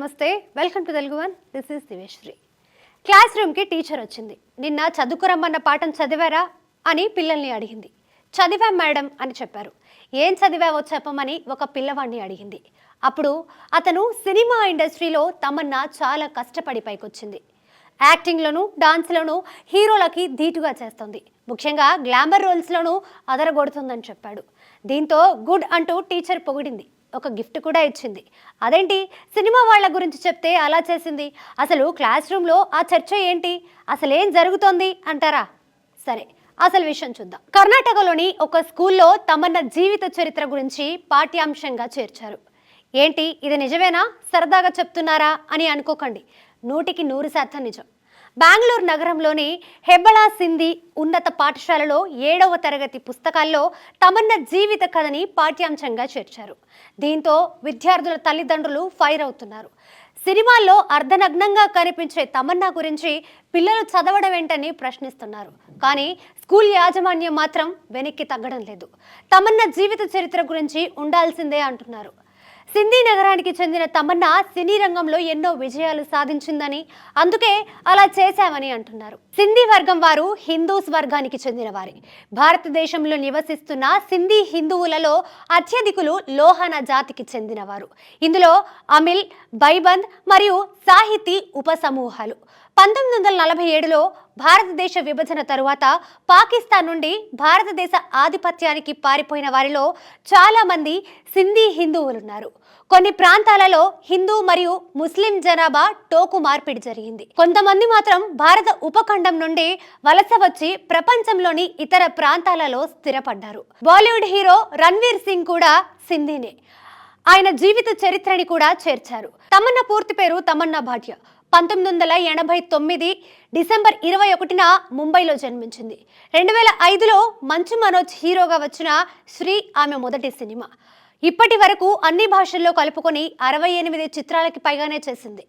నమస్తే welcome to Telugu one. This is దివేశ్రీ class రూమ్కి teacher వచ్చింది. నిన్న చదువుకురమ్మన్న పాఠం చదివారా అని పిల్లల్ని అడిగింది. చదివా మేడం అని చెప్పారు. ఏం చదివావో చెప్పమని ఒక పిల్లవాడిని అడిగింది. అప్పుడు అతను సినిమా ఇండస్ట్రీలో తమన్నా చాలా కష్టపడి పైకొచ్చింది. యాక్టింగ్లోనూ డాన్స్లోనూ హీరోలకి ధీటుగా చేస్తుంది. ముఖ్యంగా గ్లామర్ రోల్స్లోనూ అదరగొడుతుందని చెప్పాడు. దీంతో గుడ్ అంటూ టీచర్ పొగిడింది. ఒక గిఫ్ట్ కూడా ఇచ్చింది. అదేంటి? సినిమా వాళ్ళ గురించి చెప్తే అలా చేసింది. అసలు క్లాస్ రూమ్లో ఆ చర్చ ఏంటి? అసలు ఏం జరుగుతోంది? అంటారా? సరే అసలు విషయం చూద్దాం. కర్ణాటకలోని ఒక స్కూల్లో తమన్న జీవిత చరిత్ర గురించి పాఠ్యాంశంగా చేర్చారు. ఏంటి? ఇది నిజమేనా? సరదాగా చెప్తున్నారా? అని అనుకోకండి. నూటికి నూరు శాతం నిజం. బెంగళూరు నగరంలోని హెబళా సింధి ఉన్నత పాఠశాలలో ఏడవ తరగతి పుస్తకాల్లో తమన్న జీవిత కథని పాఠ్యాంశంగా చేర్చారు. దీంతో విద్యార్థుల తల్లిదండ్రులు ఫైర్ అవుతున్నారు. సినిమాల్లో అర్ధనగ్నంగా కనిపించే తమన్నా గురించి పిల్లలు చదవడం ఏంటని ప్రశ్నిస్తున్నారు. కానీ స్కూల్ యాజమాన్యం మాత్రం వెనక్కి తగ్గడం లేదు. తమన్నా జీవిత చరిత్ర గురించి ఉండాల్సిందే అంటున్నారు. సింధీ నగరానికి చెందిన తమన్నా సినీ రంగంలో ఎన్నో విజయాలు సాధించిందని అందుకే అలా చేశామని అంటున్నారు. సింధీ వర్గం వారు హిందూస్ వర్గానికి చెందిన వారే భారతదేశంలో నివసిస్తున్న సింధీ హిందువులలో అత్యధికులు లోహన జాతికి చెందినవారు. ఇందులో అమిల్ బైబంద్ మరియు సాహితీ ఉపసమూహాలు. పంతొమ్మిది వందల నలభై ఏడులో భారతదేశ విభజన తరువాత పాకిస్తాన్ నుండి భారతదేశ ఆధిపత్యానికి పారిపోయిన వారిలో చాలామంది సింధీ హిందువులున్నారు. కొన్ని ప్రాంతాలలో హిందూ మరియు ముస్లిం జనాభా టోకు మార్పిడి జరిగింది. కొంతమంది మాత్రం భారత ఉపఖండం నుండి వలస వచ్చి ప్రపంచంలోని ఇతర ప్రాంతాలలో స్థిరపడ్డారు. బాలీవుడ్ హీరో రణ్వీర్ సింగ్ కూడా సింధీనే. ఆయన జీవిత చరిత్రని కూడా చేర్చారు. తమన్నా పూర్తి పేరు తమన్నా భాట్య. పంతొమ్మిది వందల ఎనభై తొమ్మిది డిసెంబర్ ఇరవై ఒకటిన ముంబైలో జన్మించింది. రెండు వేల ఐదులో మంచు మనోజ్ హీరోగా వచ్చిన శ్రీ ఆమె మొదటి సినిమా. ఇప్పటి వరకు అన్ని భాషల్లో కలుపుకొని అరవై ఎనిమిది చిత్రాలకి పైగానే చేసింది.